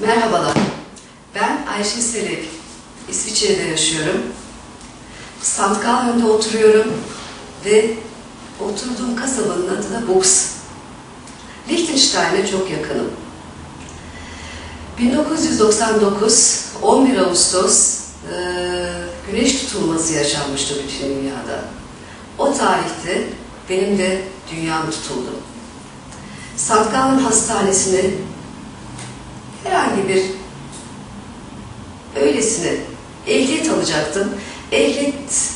Merhabalar, ben Ayşe Selek. İsviçre'de yaşıyorum. St. Gallen'de oturuyorum ve oturduğum kasabanın adı da Bux. Liechtenstein'e çok yakınım. 1999, 11 Ağustos e, güneş tutulması yaşanmıştı bütün dünyada. O tarihte benim de dünyam tutuldu. St. Gallen herhangi bir öylesine ehliyet alacaktım. Ehliyet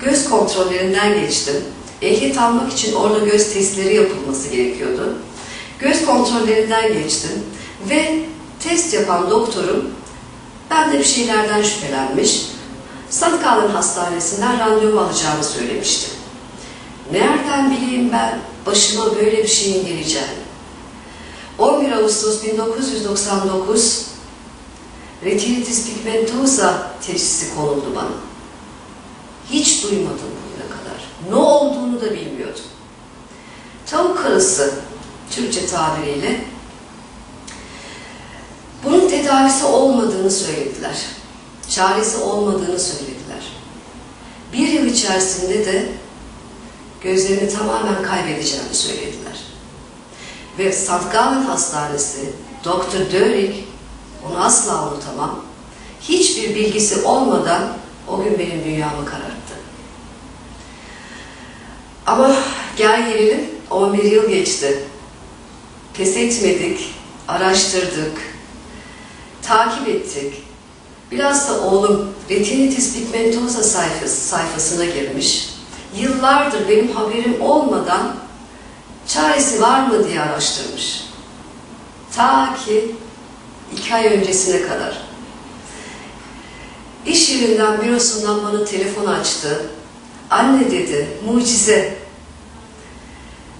göz kontrollerinden geçtim. Ehliyet almak için orada göz testleri yapılması gerekiyordu. Göz kontrollerinden geçtim ve test yapan doktorum bende bir şeylerden şüphelenmiş. St. Gallen Hastanesi'nden randevu alacağımı söylemişti. Nereden bileyim ben başıma böyle bir şeyin geleceğini. 11 Ağustos 1999 retinitis pigmentosa teşhisi konuldu bana. Hiç duymadım bugüne kadar. Ne olduğunu da bilmiyordum. Tavuk karısı Türkçe tabiriyle bunun tedavisi olmadığını söylediler. Çaresi olmadığını söylediler. Bir yıl içerisinde de gözlerini tamamen kaybedeceğimi söylediler. Ve St. Gallen Hastanesi, Dr. Dörig, onu asla unutamam, hiçbir bilgisi olmadan o gün benim dünyamı kararttı. Ama gel gelelim 11 yıl geçti. Pes etmedik, araştırdık, takip ettik. Biraz da oğlum retinitis pigmentosa sayfası, sayfasına girmiş. Yıllardır benim haberim olmadan çaresi var mı diye araştırmış. Ta ki iki ay öncesine kadar. İş yerinden bürosundan bana telefon açtı. Anne dedi, mucize.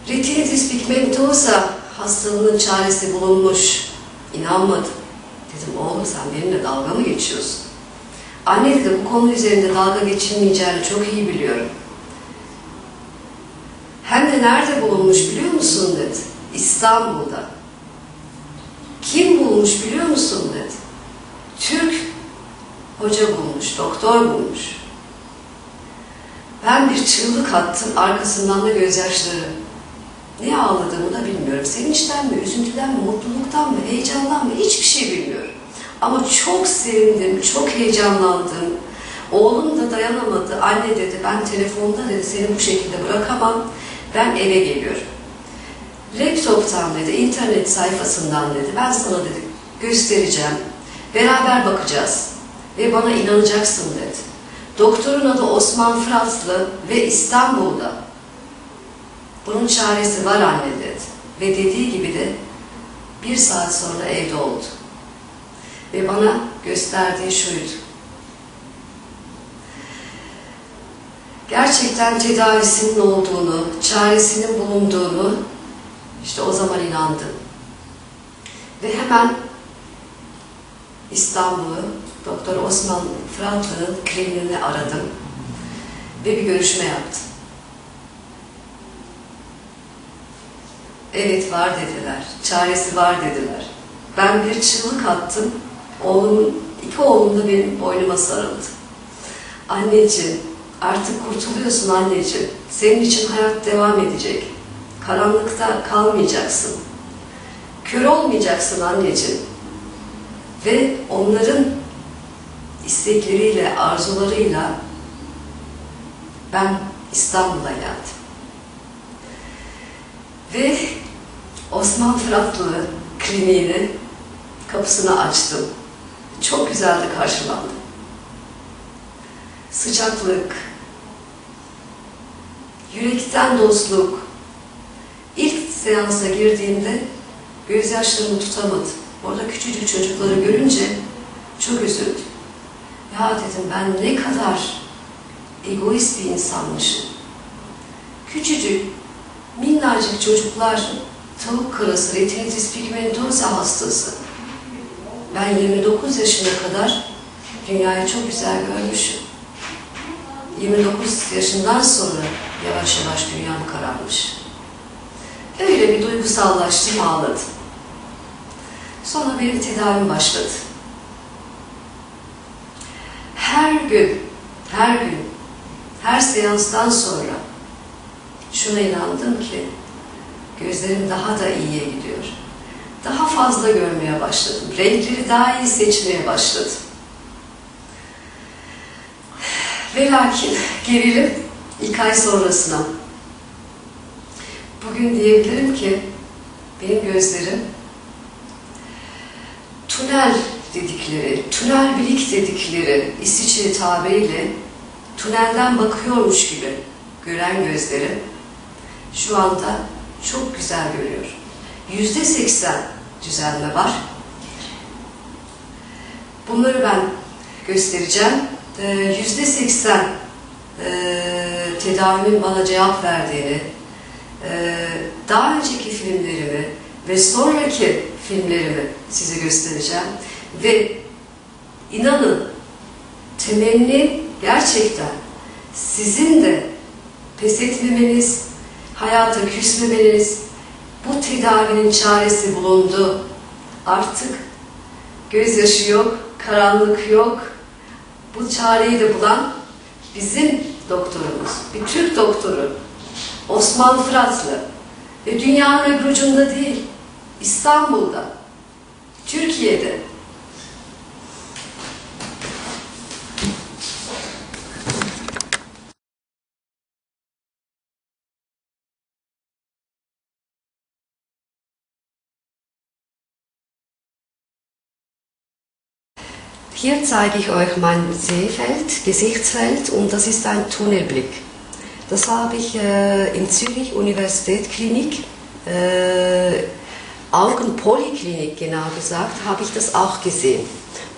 Retinitis pigmentosa hastalığının çaresi bulunmuş. İnanmadım. Dedim oğlum sen benimle dalga mı geçiyorsun? Anne dedi bu konu üzerinde dalga geçilmeyeceğini çok iyi biliyorum. Nerede bulunmuş biliyor musun dedi. İstanbul'da. Kim bulmuş biliyor musun dedi. Türk hoca bulmuş, doktor bulmuş. Ben bir çığlık attım, arkasından da gözyaşları. Ne ağladığımı da bilmiyorum. Sevinçten mi, üzüntüden mi, mutluluktan mı, heyecandan mı hiçbir şey bilmiyorum. Ama çok sevindim, çok heyecanlandım. Oğlum da dayanamadı. Anne dedi ben telefonda dedi seni bu şekilde bırakamam. Ben eve geliyorum. Laptop'tan dedi, internet sayfasından dedi, ben sana dedi göstereceğim. Beraber bakacağız ve bana inanacaksın dedi. Doktorun adı Osman Frazlı ve İstanbul'da. Bunun çaresi var anne dedi. Ve dediği gibi de bir saat sonra evde oldu. Ve bana gösterdiği şuydu. Gerçekten tedavisinin olduğunu, çaresinin bulunduğunu işte o zaman inandım. Ve hemen İstanbul'u Doktor Osman Fıratlı'nın kliniğini aradım ve bir görüşme yaptım. Evet var dediler, çaresi var dediler. Ben bir çığlık attım, oğlumun, iki oğlum da benim boynuma sarıldı. Anneciğim, artık kurtuluyorsun anneciğim. Senin için hayat devam edecek. Karanlıkta kalmayacaksın. Kör olmayacaksın anneciğim. Ve onların istekleriyle, arzularıyla ben İstanbul'a geldim. Ve Osman Fıratlı kliniğinin kapısını açtım. Çok güzeldi karşılandım. Sıcaklık, yürekten dostluk. İlk seansa girdiğimde gözyaşlarımı tutamadım. Orada küçücük çocukları görünce çok üzüldüm. Ya dedim ben ne kadar egoist bir insanmışım. Küçücük, minnacık çocuklar tavuk karası, retinitis pigmentosa hastası. Ben 29 yaşına kadar dünyayı çok güzel görmüşüm. 29 yaşından sonra yavaş yavaş dünyam kararmış. Öyle bir duygusallaştım, ağladım. Sonra benim tedavim başladı. Her gün, her gün, her seanstan sonra şuna inandım ki gözlerim daha da iyiye gidiyor. Daha fazla görmeye başladım. Renkleri daha iyi seçmeye başladım. Ve lakin gelelim ilk ay sonrasına. Bugün diyebilirim ki benim gözlerim tünel dedikleri, tünel bilik dedikleri İsviçre tabiriyle tünelden bakıyormuş gibi gören gözlerim şu anda çok güzel görüyor. Yüzde seksen düzelme var. Bunları ben göstereceğim. Ee, Yüzde seksen e, tedavimin bana cevap verdiğini, e, daha önceki filmlerimi ve sonraki filmlerimi size göstereceğim. Ve inanın temenni gerçekten sizin de pes etmemeniz, hayata küsmemeniz, bu tedavinin çaresi bulundu. Artık gözyaşı yok, karanlık yok. Bu çareyi de bulan bizim doktorumuz, bir Türk doktoru, Osman Fıratlı. Ve dünyanın öbür ucunda değil, İstanbul'da, Türkiye'de. Hier zeige ich euch mein Sehfeld, Gesichtsfeld und das ist ein Tunnelblick. Das habe ich äh, in Zürich Universitätsklinik, äh, Augenpoliklinik genau gesagt, habe ich das auch gesehen.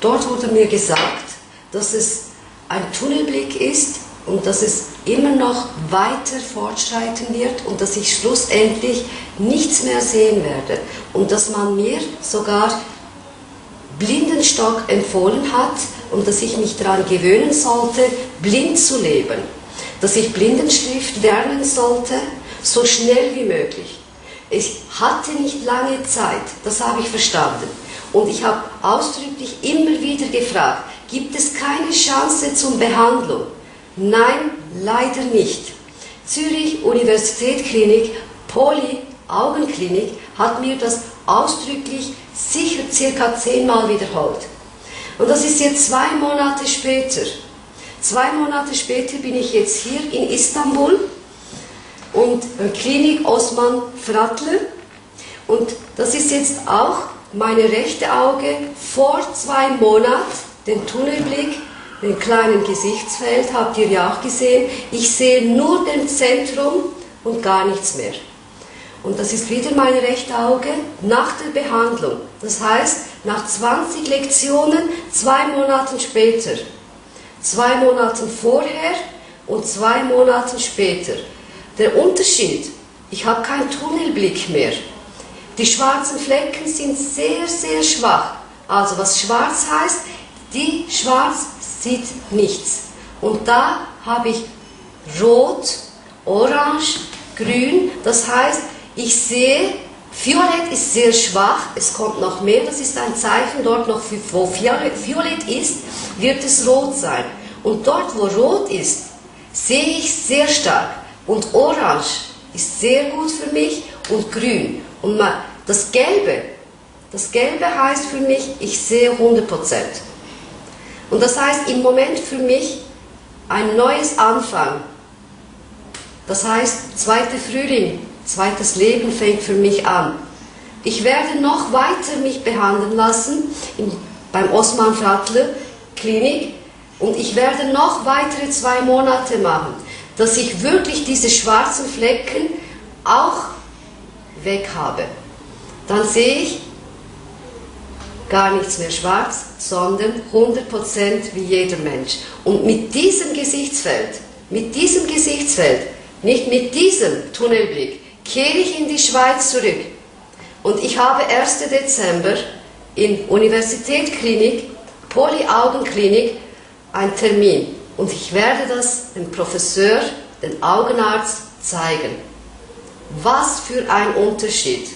Dort wurde mir gesagt, dass es ein Tunnelblick ist und dass es immer noch weiter fortschreiten wird und dass ich schlussendlich nichts mehr sehen werde und dass man mir sogar Blindenstock empfohlen hat und dass ich mich daran gewöhnen sollte, blind zu leben. Dass ich Blindenschrift lernen sollte, so schnell wie möglich. Ich hatte nicht lange Zeit, das habe ich verstanden. Und ich habe ausdrücklich immer wieder gefragt, gibt es keine Chance zur Behandlung? Nein, leider nicht. Zürich Universitätsklinik, Poly Augenklinik hat mir das ausdrücklich sicher circa zehnmal wiederholt. Und das ist jetzt zwei Monate später. Zwei Monate später bin ich jetzt hier in Istanbul und Klinik Osman Fratle. Und das ist jetzt auch meine rechte Auge vor zwei Monaten, den Tunnelblick, den kleinen Gesichtsfeld, habt ihr ja auch gesehen. Ich sehe nur den Zentrum und gar nichts mehr. Und das ist wieder mein rechte Auge nach der Behandlung. Das heißt, nach 20 Lektionen, zwei Monate später. Zwei Monate vorher und zwei Monate später. Der Unterschied, ich habe keinen Tunnelblick mehr. Die schwarzen Flecken sind sehr, sehr schwach. Also was schwarz heißt, die schwarz sieht nichts. Und da habe ich rot, orange, grün. Das heißt, ich sehe, Violett ist sehr schwach, es kommt noch mehr, das ist ein Zeichen, dort noch, wo Violett ist, wird es rot sein. Und dort, wo rot ist, sehe ich sehr stark. Und orange ist sehr gut für mich und grün. Und das Gelbe, das Gelbe heißt für mich, ich sehe 100%. Und das heißt im Moment für mich ein neues Anfang. Das heißt, zweiter Frühling, zweites Leben fängt für mich an. Ich werde noch weiter mich behandeln lassen in, beim Osman Fratle Klinik und ich werde noch weitere zwei Monate machen, dass ich wirklich diese schwarzen Flecken auch weg habe. Dann sehe ich gar nichts mehr schwarz, sondern 100% wie jeder Mensch. Und mit diesem Gesichtsfeld, mit diesem Gesichtsfeld, nicht mit diesem Tunnelblick, kehre ich in die Schweiz zurück. Und ich habe 1. Dezember in Universitätsklinik, Polyaugenklinik, einen Termin. Und ich werde das dem Professor, dem Augenarzt zeigen. Was für ein Unterschied.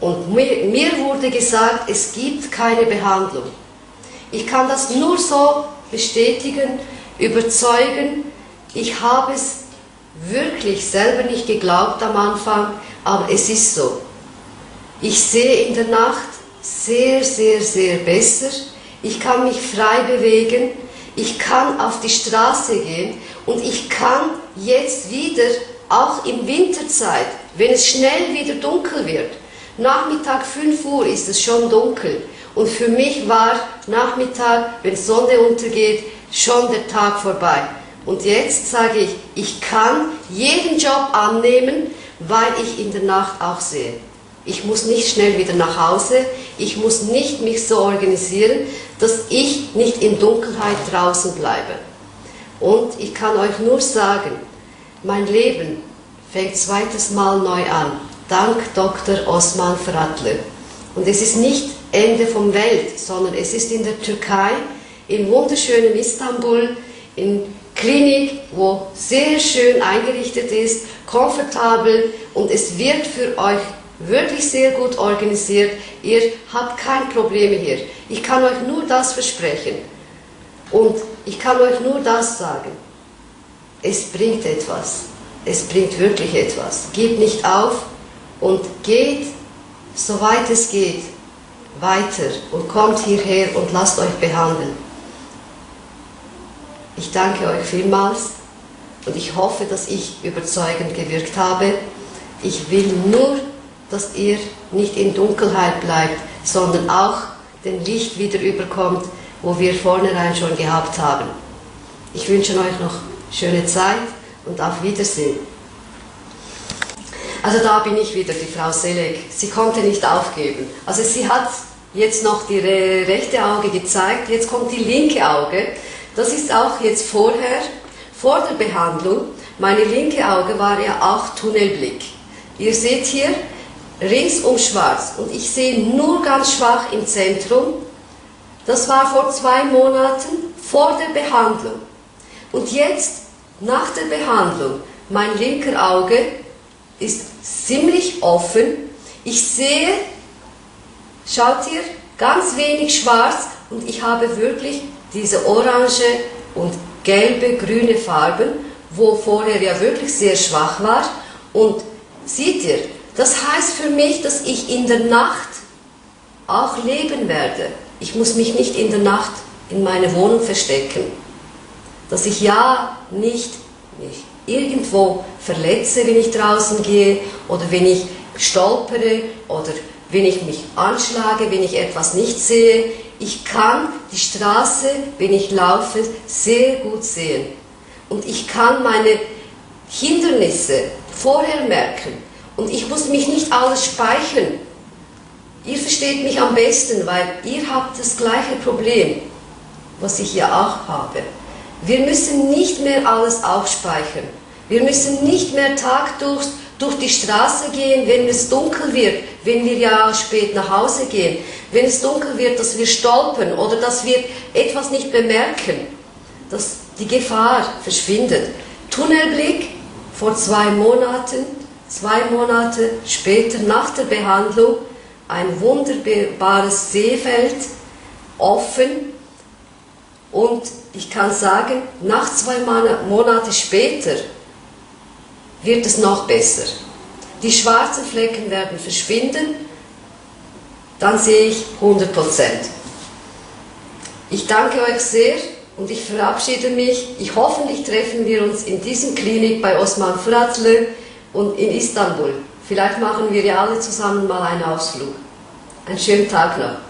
Und mir, mir wurde gesagt, es gibt keine Behandlung. Ich kann das nur so bestätigen, überzeugen. Ich habe es wirklich selber nicht geglaubt am Anfang, aber es ist so. Ich sehe in der Nacht sehr, sehr, sehr besser. Ich kann mich frei bewegen. Ich kann auf die Straße gehen und ich kann jetzt wieder, auch in Winterzeit, wenn es schnell wieder dunkel wird, Nachmittag 5 Uhr ist es schon dunkel und für mich war Nachmittag, wenn Sonne untergeht, schon der Tag vorbei. Und jetzt sage ich, ich kann jeden Job annehmen, weil ich in der Nacht auch sehe. Ich muss nicht schnell wieder nach Hause, ich muss nicht mich so organisieren, dass ich nicht in Dunkelheit draußen bleibe. Und ich kann euch nur sagen, mein Leben fängt zweites Mal neu an, dank Dr. Osman Fratlı. Und es ist nicht Ende vom Welt, sondern es ist in der Türkei, im wunderschönen Istanbul, in Klinik, wo sehr schön eingerichtet ist, komfortabel und es wird für euch wirklich sehr gut organisiert. Ihr habt keine Probleme hier. Ich kann euch nur das versprechen. Und ich kann euch nur das sagen. Es bringt etwas. Es bringt wirklich etwas. Gebt nicht auf und geht, soweit es geht, weiter und kommt hierher und lasst euch behandeln. Ich danke euch vielmals und ich hoffe, dass ich überzeugend gewirkt habe. Ich will nur, dass ihr nicht in Dunkelheit bleibt, sondern auch den Licht wieder überkommt, wo wir vornherein schon gehabt haben. Ich wünsche euch noch schöne Zeit und auf Wiedersehen. Also da bin ich wieder, die Frau Selek. Sie konnte nicht aufgeben. Also sie hat jetzt noch die rechte Auge gezeigt, jetzt kommt die linke Auge. Das ist auch jetzt vorher, vor der Behandlung. Meine linke Auge war ja auch Tunnelblick. Ihr seht hier ringsum schwarz und ich sehe nur ganz schwach im Zentrum. Das war vor zwei Monaten vor der Behandlung. Und jetzt, nach der Behandlung, mein linker Auge ist ziemlich offen. Ich sehe, schaut ihr, ganz wenig schwarz und ich habe wirklich diese orange und gelbe, grüne Farben, wo vorher ja wirklich sehr schwach war. Und seht ihr, das heißt für mich, dass ich in der Nacht auch leben werde. Ich muss mich nicht in der Nacht in meine Wohnung verstecken. Dass ich ja nicht mich irgendwo verletze, wenn ich draußen gehe oder wenn ich stolpere oder wenn ich mich anschlage, wenn ich etwas nicht sehe. Ich kann die Straße, wenn ich laufe, sehr gut sehen. Und ich kann meine Hindernisse vorher merken. Und ich muss mich nicht alles speichern. Ihr versteht mich am besten, weil ihr habt das gleiche Problem, was ich ja auch habe. Wir müssen nicht mehr alles aufspeichern. Wir müssen nicht mehr Tag durch durch die Straße gehen, wenn es dunkel wird, wenn wir ja spät nach Hause gehen, wenn es dunkel wird, dass wir stolpern oder dass wir etwas nicht bemerken, dass die Gefahr verschwindet. Tunnelblick vor zwei Monaten, zwei Monate später nach der Behandlung, ein wunderbares Seefeld, offen und ich kann sagen, nach zwei Monate später wird es noch besser. Die schwarzen Flecken werden verschwinden, dann sehe ich 100% Ich danke euch sehr und ich verabschiede mich. Ich hoffentlich treffen wir uns in diesem Klinik bei Osman Fratlı und in Istanbul. Vielleicht machen wir ja alle zusammen mal einen Ausflug. Einen schönen Tag noch.